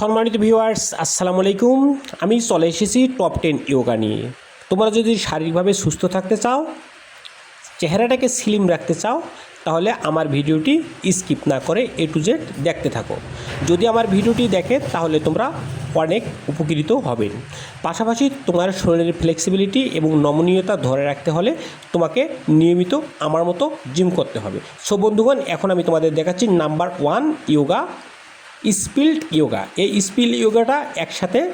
সম্মানিত ভিউয়ার্স আসসালামু আলাইকুম। আমি চলে এসেছি টপ টেন ইয়োগা নিয়ে। তোমরা যদি শারীরিকভাবে সুস্থ থাকতে চাও, চেহারাটাকে স্লিম রাখতে চাও, তাহলে আমার ভিডিওটি স্কিপ না করে এ টু জেড দেখতে থাকো। যদি আমার ভিডিওটি দেখে, তাহলে তোমরা অনেক উপকৃত হবেন পাশাপাশি তোমার শরীরের ফ্লেক্সিবিলিটি এবং নমনীয়তা ধরে রাখতে হলে তোমাকে নিয়মিত আমার মতো জিম করতে হবে। সো বন্ধুগণ, এখন আমি তোমাদের দেখাচ্ছি number one yoga spilled yoga. এই স্পিল ইয়োগাটা একসাথে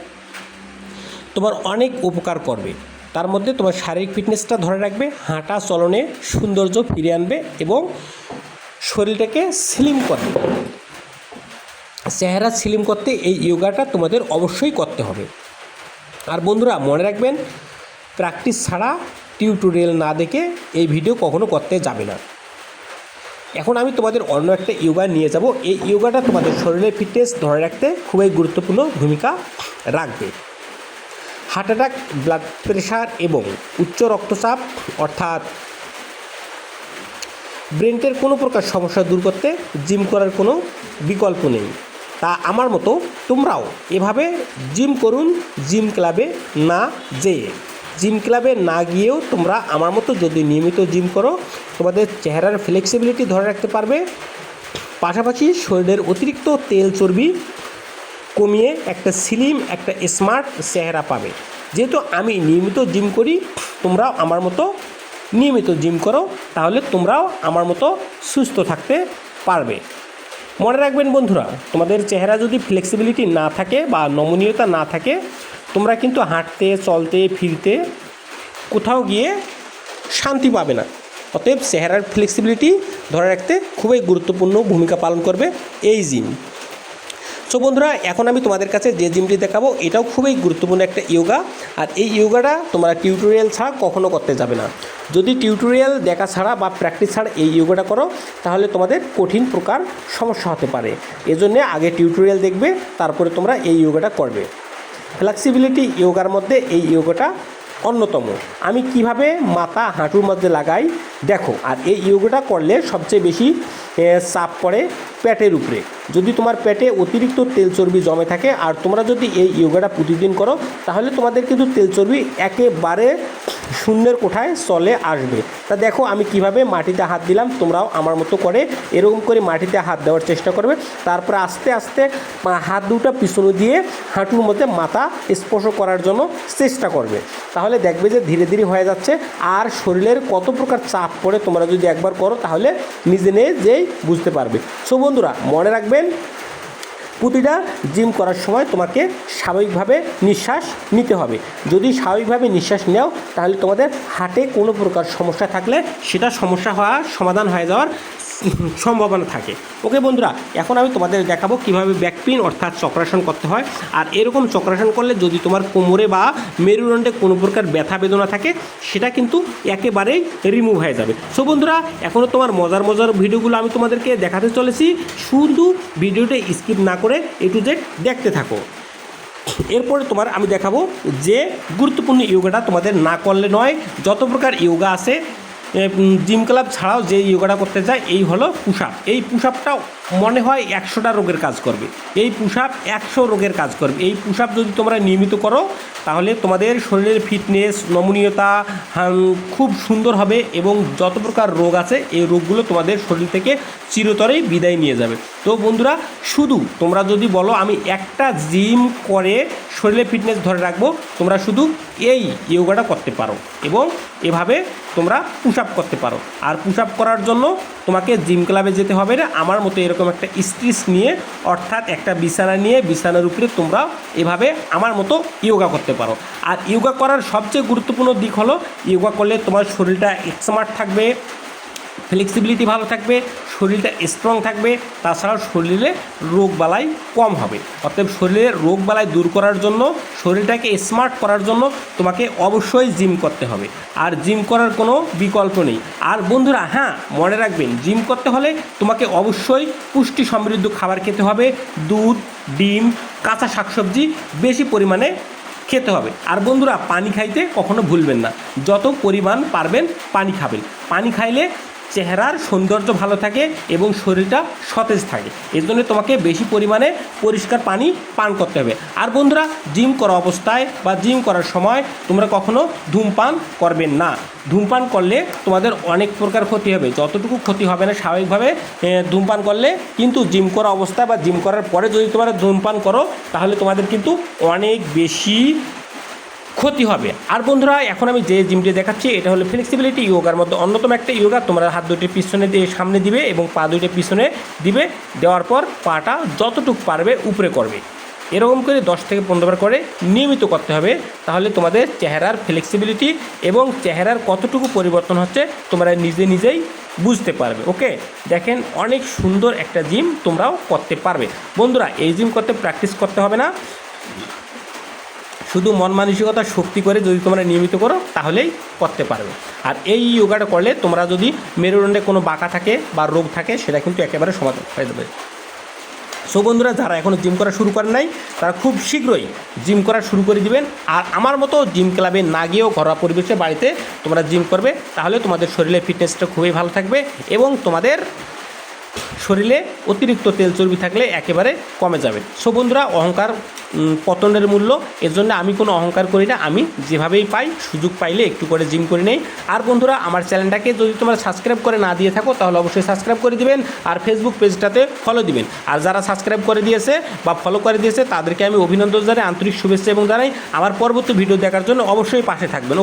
তোমার অনেক উপকার করবে। তার মধ্যে তোমার শারীরিক ফিটনেসটা ধরে রাখবে, হাঁটা চলনে সৌন্দর্য ফিরে আনবে এবং শরীরটাকে স্লিম করবে। চেহারা স্লিম করতে এই ইয়োগাটা তোমাদের অবশ্যই করতে হবে। আর বন্ধুরা, মনে রাখবেন, প্র্যাকটিস ছাড়া টিউটোরিয়াল না দেখে এই ভিডিও কখনো করতে যাবে না। এখন আমি তোমাদের অন্য একটা ইয়োগা নিয়ে যাব। এই ইয়োগাটা তোমাদের শরীরের ফিটনেস ধরে রাখতে খুবই গুরুত্বপূর্ণ ভূমিকা রাখবে। হার্ট অ্যাটাক ব্লাড প্রেশার এবং উচ্চ রক্তচাপ অর্থাৎ ব্রেনটের কোনো প্রকার সমস্যা দূর করতে জিম করার কোনো বিকল্প নেই। তা আমার মতো তোমরাও এভাবে জিম করুন জিম ক্লাবে না যেয়ে। জিম ক্লাবে না গিয়েও তোমরা আমার মতো যদি নিয়মিত জিম করো, তোমাদের চেহারার ফ্লেক্সিবিলিটি ধরে রাখতে পারবে। পাশাপাশি শরীরের অতিরিক্ত তেল চর্বি কমিয়ে একটা স্লিম একটা স্মার্ট চেহারা পাবে। যেহেতু আমি নিয়মিত জিম করি, তোমরাও আমার মতো নিয়মিত জিম করো, তাহলে তোমরাও আমার মতো সুস্থ থাকতে পারবে। মনে রাখবেন বন্ধুরা, তোমাদের চেহারা যদি ফ্লেক্সিবিলিটি না থাকে বা নমনীয়তা না থাকে তোমরা কিন্তু হাঁটতে, চলতে, ফিরতে কোথাও গিয়ে শান্তি পাবে না। অতএব চেহারার ফ্লেক্সিবিলিটি ধরে রাখতে খুবই গুরুত্বপূর্ণ ভূমিকা পালন করবে এই জিম সো বন্ধুরা, এখন আমি তোমাদের কাছে যে জিমটি দেখাবো, এটাও খুবই গুরুত্বপূর্ণ একটা ইয়োগা আর এই ইয়োগাটা তোমরা টিউটোরিয়াল ছাড়া কখনো করতে যাবে না। যদি টিউটোরিয়াল দেখা ছাড়া বা প্র্যাকটিস ছাড়া এই ইয়োগাটা করো, তাহলে তোমাদের কঠিন প্রকার সমস্যা হতে পারে। এজন্য আগে টিউটোরিয়াল দেখবে, তারপরে তোমরা এই ইয়োগাটা করবে। ফ্লেক্সিবিলিটি ইয়োগার মধ্যে এই ইয়োগাটা অন্যতম। আমি কীভাবে মাথা হাঁটুর মধ্যে লাগাই? দেখো, আর এই ইয়োগাটা করলে সবচেয়ে বেশি চাপ পড়ে পেটের উপরে। যদি তোমার পেটে অতিরিক্ত তেল চর্বি জমে থাকে, আর তোমরা যদি এই ইয়োগাটা প্রতিদিন করো, তাহলে তোমাদের কিন্তু তেল চর্বি একেবারে শূন্যের কোঠায় চলে আসবে। তা দেখো আমি কীভাবে মাটিতে হাত দিলাম, তোমরাও আমার মতো করে এরকম করে মাটিতে হাত দেওয়ার চেষ্টা করবে। তারপর আস্তে আস্তে হাত দুটো পিছনে দিয়ে হাঁটুর মধ্যে মাথা স্পর্শ করার জন্য চেষ্টা করবে। তাহলে দেখবে যে ধীরে ধীরে হয়ে যাচ্ছে। আর শরীরের কত প্রকার চাপ পড়ে তোমরা যদি একবার করো, তাহলে নিজে নিজেই বুঝতে পারবে। সো বন্ধুরা, মনে রাখবেন প্রতিটা জিম করার সময় তোমাকে স্বাভাবিকভাবে নিঃশ্বাস নিতে হবে। যদি স্বাভাবিকভাবে নিঃশ্বাস নেও, তাহলে তোমাদের হাটে কোনো প্রকার সমস্যা থাকলে সেটা সমস্যা হওয়া সমাধান হয়ে যাওয়ার সম্ভাবনা থাকে। ওকে বন্ধুরা, এখন আমি তোমাদের দেখাবো কীভাবে ব্যাকপিন অর্থাৎ চক্রাসন করতে হয়। আর এরকম চক্রাসন করলে যদি তোমার কোমরে বা মেরুদণ্ডে কোনো প্রকার ব্যথা বেদনা থাকে, সেটা কিন্তু একেবারেই রিমুভ হয়ে যাবে। সো বন্ধুরা এখনও তোমার মজার মজার ভিডিওগুলো আমি তোমাদেরকে দেখাতে চলেছি। শুধু ভিডিওটা স্কিপ না করে এ টু জেড দেখতে থাকো। এরপরে তোমার আমি দেখাবো যে গুরুত্বপূর্ণ ইয়োগাটা তোমাদের না করলে নয়, যত প্রকার ইয়োগা আছে জিম ক্লাব ছাড়াও যে ইয়োগাটা করতে চায় এই হলো পুশ আপ। এই পুশ আপটা মনে হয় একশোটা রোগের কাজ করবে। এই পুশ আপ একশো রোগের কাজ করবে। এই পুশ আপ যদি তোমরা নিয়মিত করো, তাহলে তোমাদের শরীরের ফিটনেস, নমনীয়তা খুব সুন্দর হবে এবং যত প্রকার রোগ আছে, এই রোগগুলো তোমাদের শরীর থেকে চিরতরেই বিদায় নিয়ে যাবে। তো বন্ধুরা, শুধু তোমরা যদি বলো, আমি একটা জিম করে শরীরের ফিটনেস ধরে রাখব, তোমরা শুধু এই ইয়োগাটা করতে পারো এবং এভাবে তোমরা পুশ আপ করতে পারো। আর পুশ আপ করার জন্য তোমাকে জিম ক্লাবে যেতে হবে না। আমার মতো এরকম একটা স্ট্রিচ নিয়ে, অর্থাৎ একটা বিছানা নিয়ে, বিছানার উপরে তোমরা এভাবে আমার মতো ইয়োগা করতে পারো। আর ইয়োগা করার সবচেয়ে গুরুত্বপূর্ণ দিক হলো, ইয়োগা করলে তোমার শরীরটা স্মার্ট থাকবে ফ্লেক্সিবিলিটি ভালো থাকবে শরীরটা স্ট্রং থাকবে, তাছাড়াও শরীরে রোগ বালাই কম হবে। অতএব শরীরের রোগ বালাই দূর করার জন্য, শরীরটাকে স্মার্ট করার জন্য তোমাকে অবশ্যই জিম করতে হবে। আর জিম করার কোনো বিকল্প নেই। আর বন্ধুরা হ্যাঁ মনে রাখবেন জিম করতে হলে তোমাকে অবশ্যই পুষ্টি সমৃদ্ধ খাবার খেতে হবে। দুধ, ডিম, কাঁচা শাকসবজি বেশি পরিমাণে খেতে হবে। আর বন্ধুরা, পানি খাইতে কখনো ভুলবেন না। যত পরিমাণ পারবেন, পানি খাবেন। পানি খাইলে চেহারার সৌন্দর্য ভালো থাকে এবং শরীরটা সতেজ থাকে। এর জন্য তোমাকে বেশি পরিমাণে পরিষ্কার পানি পান করতে হবে। আর বন্ধুরা জিম করা অবস্থায় বা জিম করার সময় তোমরা কখনো ধূমপান করবেন না। ধূমপান করলে তোমাদের অনেক প্রকার ক্ষতি হবে। যতটুকু ক্ষতি হবে না, স্বাভাবিকভাবে ধূমপান করলে কিন্তু জিম করা অবস্থায় বা জিম করার পরে যদি তোমরা ধূমপান করো, তাহলে তোমাদের কিন্তু অনেক বেশি ক্ষতি হবে। আর বন্ধুরা, এখন আমি যে জিমটি দেখাচ্ছি, এটা হলো ফ্লেক্সিবিলিটি ইয়োগার মধ্যে অন্যতম একটা ইয়োগা তোমরা হাত দুটি পিছনে দিয়ে সামনে দিবে এবং পা দুটি পিছনে দিবে, দেওয়ার পর পাটা যতটুকু পারবে উপরে করবে। এরকম করে দশ থেকে পনেরো বার করে নিয়মিত করতে হবে, তাহলে তোমাদের চেহারার ফ্লেক্সিবিলিটি এবং চেহারার কতটুকু পরিবর্তন হচ্ছে তোমরা নিজে নিজেই বুঝতে পারবে ওকে দেখেন, অনেক সুন্দর একটা জিম তোমরাও করতে পারবে। বন্ধুরা, এই জিম করতে প্র্যাকটিস করতে হবে না। শুধু মন মানসিকতা শক্তি করে যদি তোমরা নিয়মিত করো, তাহলেই করতে পারবে। আর এই যোগাটা করলে তোমরা যদি মেরুদণ্ডে কোনো বাঁকা থাকে বা রোগ থাকে, সেটা কিন্তু একেবারে সমাধান হয়ে যাবে। সো বন্ধুরা, যারা এখনও জিম করা শুরু করেন নাই, তারা খুব শীঘ্রই জিম করা শুরু করে দিবেন। আর আমার মতো জিম ক্লাবে না গিয়েও ঘরোয়া পরিবেশে বাড়িতে তোমরা জিম করবে, তাহলে তোমাদের শরীরের ফিটনেসটা খুবই ভালো থাকবে এবং তোমাদের শরীরে অতিরিক্ত তেল চর্বি থাকলে একেবারে কমে যাবে। সো বন্ধুরা, অহংকার পতনের মূল্য, এর জন্য আমি কোনো অহংকার করি না। আমি যেভাবেই পাই, সুযোগ পাইলে একটু করে জিম করে নেই। আর বন্ধুরা, আমার চ্যানেলটাকে যদি তোমরা সাবস্ক্রাইব করে না দিয়ে থাকো, তাহলে অবশ্যই সাবস্ক্রাইব করে দিবেন আর ফেসবুক পেজটাতে ফলো দিবেন। আর যারা সাবস্ক্রাইব করে দিয়েছে বা ফলো করে দিয়েছে, তাদেরকে আমি অভিনন্দন জানাই, আন্তরিক শুভেচ্ছা এবং জানাই। আমার পরবর্তী ভিডিও দেখার জন্য অবশ্যই পাশে থাকবেন।